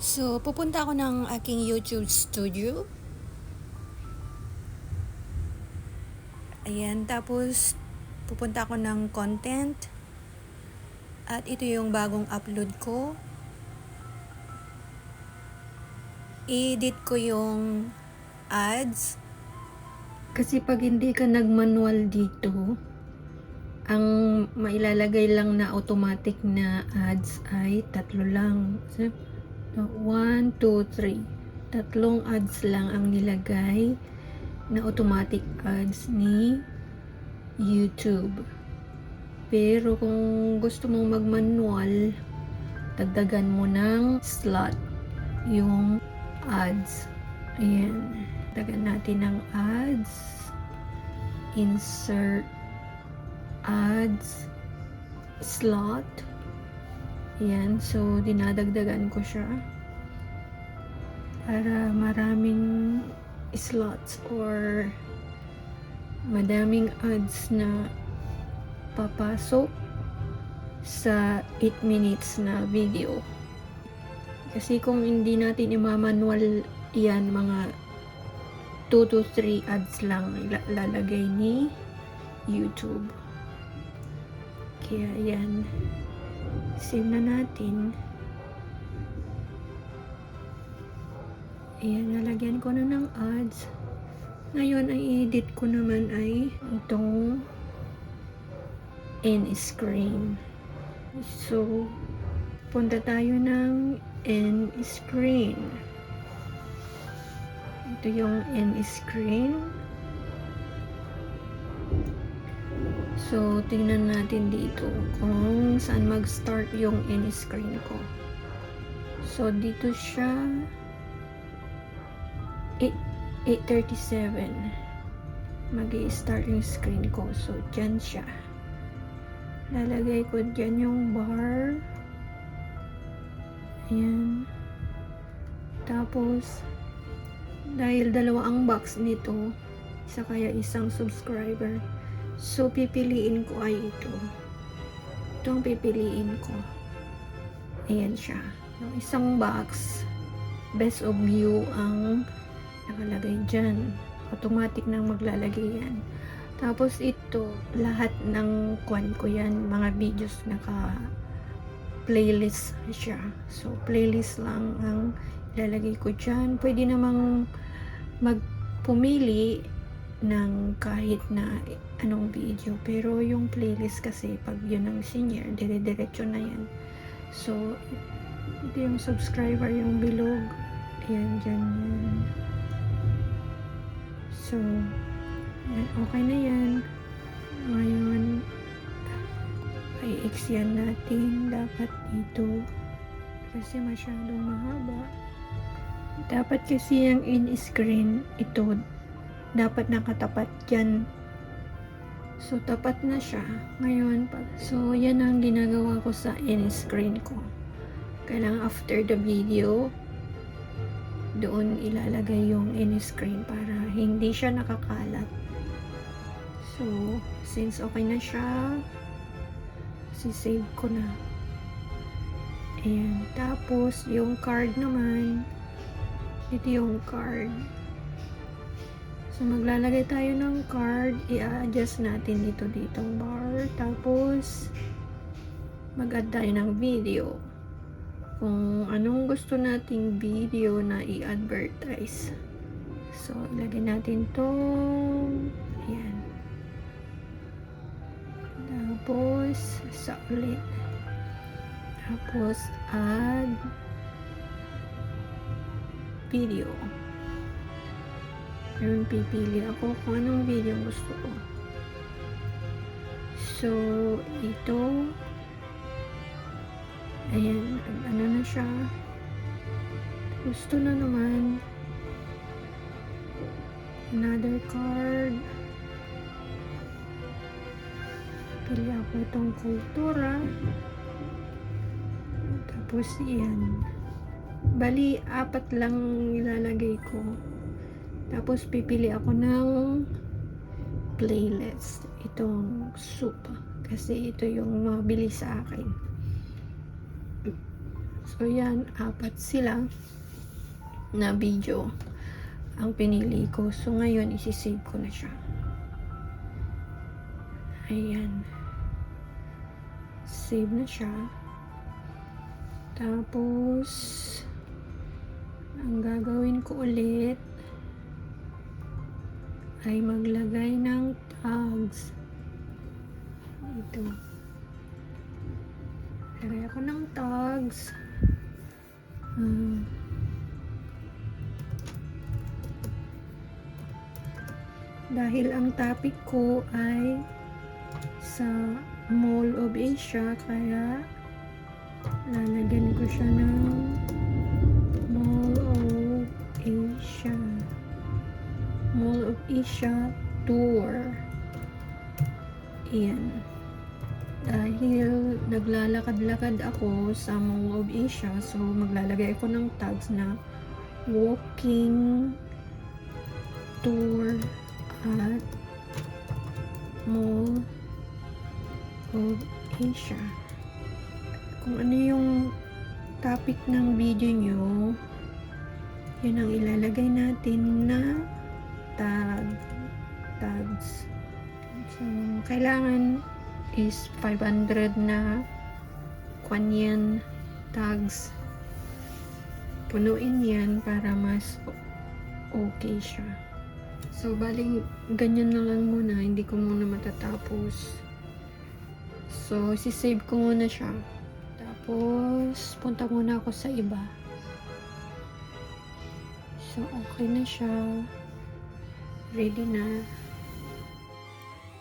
So, pupunta ako ng aking YouTube studio. Ayan, tapos pupunta ako ng content. At ito yung bagong upload ko. I-edit ko yung ads. Kasi pag hindi ka nag-manual dito, ang mailalagay lang na automatic na ads ay tatlo lang. So, 1, 2, 3. Tatlong ads lang ang nilagay na automatic ads ni YouTube. Pero kung gusto mong mag-manual, dagdagan mo ng slot yung ads. Ayan. Dagdagan natin ng ads. Insert ads slot. Ayan. So, dinadagdagan ko siya para maraming slots or madaming ads na papasok sa 8 minutes na video. Kasi kung hindi natin imamanual yan, mga 2 to 3 ads lang la- lalagay ni YouTube. Kaya yan. Save na natin. Ayan, nalagyan ko na ng ads. Ngayon, ang i-edit ko naman ay itong end screen. So, punta tayo ng end screen. Ito yung end screen. So, tingnan natin dito kung saan mag-start yung end screen ko. So, dito siya 8 8.37 mag start yung screen ko. So, dyan siya. Lalagay ko dyan yung bar. Ayan. Tapos, dahil dalawa ang box nito, isa kaya isang subscriber. So, pipiliin ko ay ito. Ito ang pipiliin ko. Ayan siya. Yung isang box, best of view ang nakalagay dyan. Automatic nang maglalagay yan. Tapos ito, lahat ng kwan ko yan, mga videos naka playlist siya. So, playlist lang ang ilalagay ko dyan. Pwede namang magpumili ng kahit na anong video. Pero yung playlist kasi, pag yun ang senior, dire-diretso na yan. So, ito yung subscriber, yung bilog. Ayan, dyan yan. So, okay na yan. Ngayon, i-X yan natin. Dapat ito. Kasi masyadong mahaba. Dapat kasi yung in-screen, ito, dapat nakatapat dyan. So, tapat na siya. Ngayon, so, yan ang ginagawa ko sa in-screen ko. Kailangan after the video, doon ilalagay yung in-screen para hindi siya nakakalat. So, since okay na siya, sisave ko na. Ayan. Tapos, yung card naman, ito yung card. So, maglalagay tayo ng card. I-adjust natin dito ditong bar. Tapos, mag-add tayo ng video. Kung anong gusto nating video na i-advertise. So, ilagay natin to. Ayan. Tapos, sa ulit. Tapos, add video. Ayun, pipili ako kung anong video gusto ko. So, ito, ayan, ano na siya. Gusto na naman. Another card. Pili ako itong kultura. Tapos, yan. Bali, apat lang ilalagay ko. Tapos, pipili ako ng playlist. Itong soup. Kasi ito yung mabilis sa akin. So, yan. Apat sila na video ang pinili ko. So, ngayon, isisave ko na siya. Ayan. Save na siya. Tapos, ang gagawin ko ulit ay maglagay ng tags. Ito. Lagay ako ng tags. Ah. dahil ang topic ko ay sa Mall of Asia kaya lalagyan ko siya ng Asia Tour Iyan. Dahil naglalakad-lakad ako sa Mall of Asia, so maglalagay ako ng tags na walking tour at Mall of Asia. Kung ano yung topic ng video nyo, yun ang ilalagay natin na tag tags. So, kailangan is 500 na kwanyan tags. Punuin yan para mas okay siya. So, baling ganyan na lang muna. Hindi ko muna matatapos. So, sisave ko muna siya. Tapos, punta muna ako sa iba. So, okay na siya. Ready na.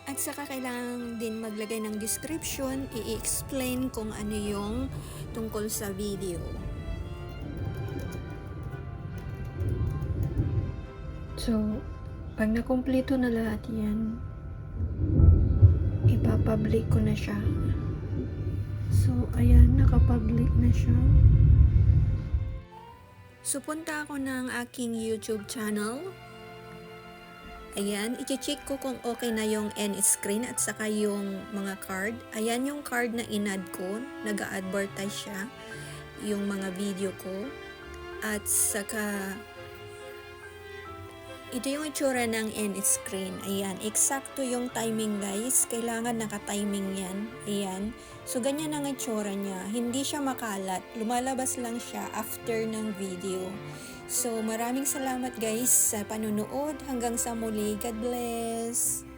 At saka kailangan din maglagay ng description, i-explain kung ano yung tungkol sa video. So, pag nakumpleto na lahat yan, ipapublic ko na siya. So, ayan, nakapublic na siya. So, punta ako ng aking YouTube channel. Ayan, i-check ko kung okay na yung end screen at saka yung mga card. Ayan yung card na inad ko. Nag-advertise siya. Yung mga video ko. At saka, ito yung itsura ng end screen. Ayan, eksakto yung timing guys. Kailangan naka-timing yan. Ayan. So, ganyan ang itsura niya. Hindi siya makalat. Lumalabas lang siya after ng video. So, maraming salamat guys sa panunood. Hanggang sa muli. God bless!